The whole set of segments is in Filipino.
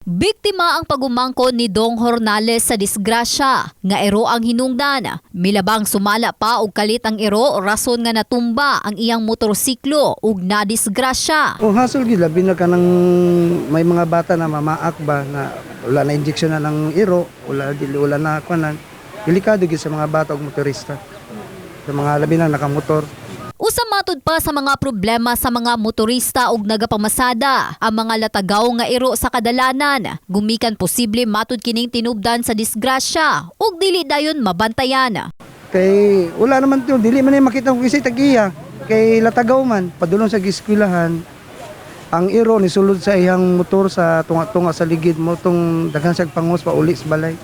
Biktima ang pagumangko ni Dong Hornales sa disgrasya nga ero ang hinungdan. Milabang sumala pa og kalit ang ero rason nga natumba ang iyang motorsiklo ug nadisgrasya. O hasol gid labi na kanang may mga bata na mamaak ba na wala na injection na ng iro, wala dili wala na kunan. Delikado gid sa mga bata ug motorista. Sa mga labi na nakamotor. Usa matud pa sa mga problema sa mga motorista ug nagapamasada ang mga latagaw nga iro sa kadalanan. Gumikan posible matud kining tinubdan sa disgrasya ug dili dayon mabantayan. Kay wala naman yun, dili man makita kung isay tagiya. Kay latagaw man, padulong sa giskwilahan, ang iro ni sulod sa iyang motor sa tunga-tunga sa ligid mo tong daghan sa pangos pa uli sa balay.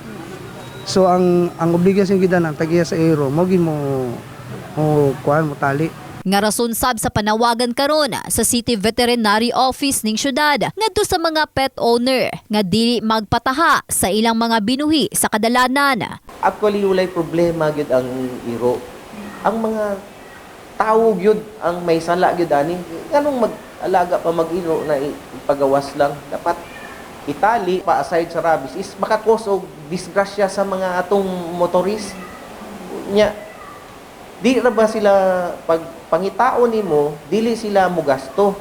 So ang ang obligasyon gid ang tagiya sa iro, mo gid mo mo kuan mo tali. Nga rason sab sa panawagan karon sa City Veterinary Office ning syudad ngadto sa mga pet owner nga dili magpataha sa ilang mga binuhi sa kadalanan. Actually, walay problema gyud ang iro. Ang mga tao gyud ang may sala gyud ani. Ganong mag-alaga pa mag-iro na ipagawas lang. Dapat itali pa aside sa rabies is makakos og disgrasya sa mga atong motorist. Nya di ra ba sila pag pangitao nimo dili sila mugasto?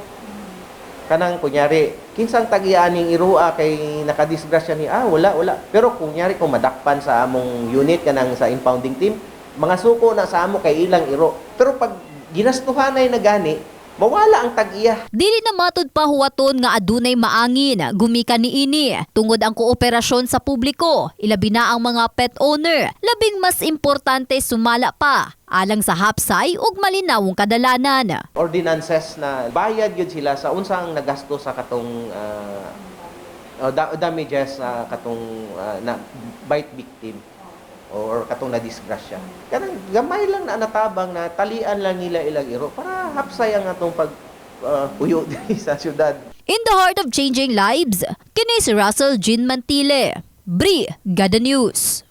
Kanang kunyari kinsang tagian ning irua kay nakadisgrasya ni ah wala wala. Pero kunyari kung madakpan sa among unit kanang sa impounding team mga suko na sa amo kay ilang iro. Pero pag ginastuhanay na gani mawala ang tag-iya Dili na matud pa huwaton nga adunay maangin gumikan ni ini tungod ang kooperasyon sa publiko ilabi na ang mga pet owner labing mas importante sumala pa alang sa hapsay ug malinawong kadalanan. ordinances na bayad yun sila sa unsang nagasto sa katong da- damages sa katong ah, na bite victim or katong na disgrasya. Kanang gamay lang na natabang na talian lang nila ilang iro para hapsay ang atong pag ah, puyo diri sa syudad. In the heart of changing lives, kini si Russell Jean Mantile. Bri, Gada News.